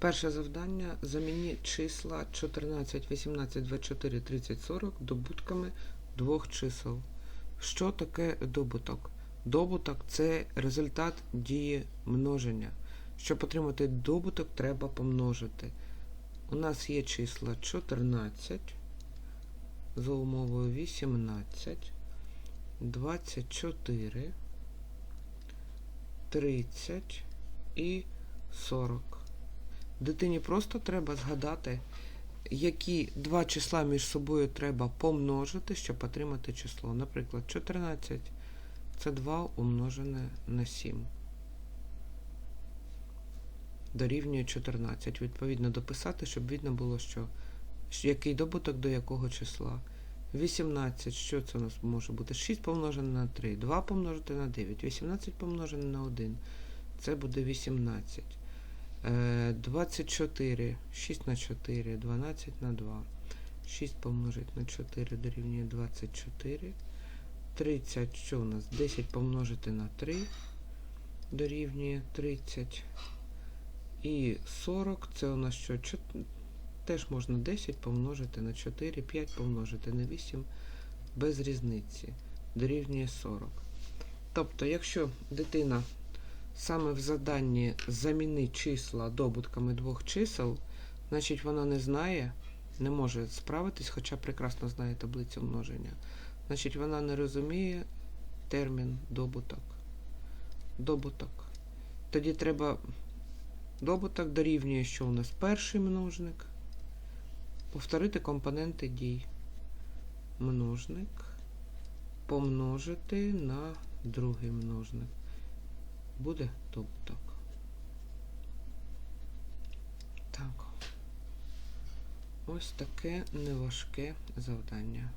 Перше завдання. Замініть числа 14, 18, 24, 30, 40 добутками двох чисел. Що таке добуток? Добуток це результат дії множення. Щоб отримати добуток, треба помножити. У нас є числа 14, за умовою 18, 24, 30 і 40. Дитині просто треба згадати, які два числа між собою треба помножити, щоб отримати число. Наприклад, 14 це 2 умножене на 7. Дорівнює 14. Відповідно дописати, щоб видно було, що, який добуток до якого числа. 18, що це у нас може бути? 6 помножене на 3, 2 помножити на 9, 18 помножене на 1. Це буде 18. Е, 24, 6 на 4, 12 на 2. 6 помножити на 4 дорівнює 24. 30, що у нас? 10 помножити на 3 дорівнює 30. І 40, це у нас що? Теж можна 10 помножити на 4, 5 помножити на 8, без різниці. Дорівнює 40. Тобто, якщо дитина саме в заданні заміни числа добутками двох чисел, значить вона не знає, не може справитись, хоча прекрасно знає таблицю множення. Значить, вона не розуміє термін добуток. Добуток. Тоді треба добуток дорівнює, що у нас перший множник. Повторити компоненти дій. Множник помножити на другий множник. Буде тобто. Так. Ось таке неважке завдання.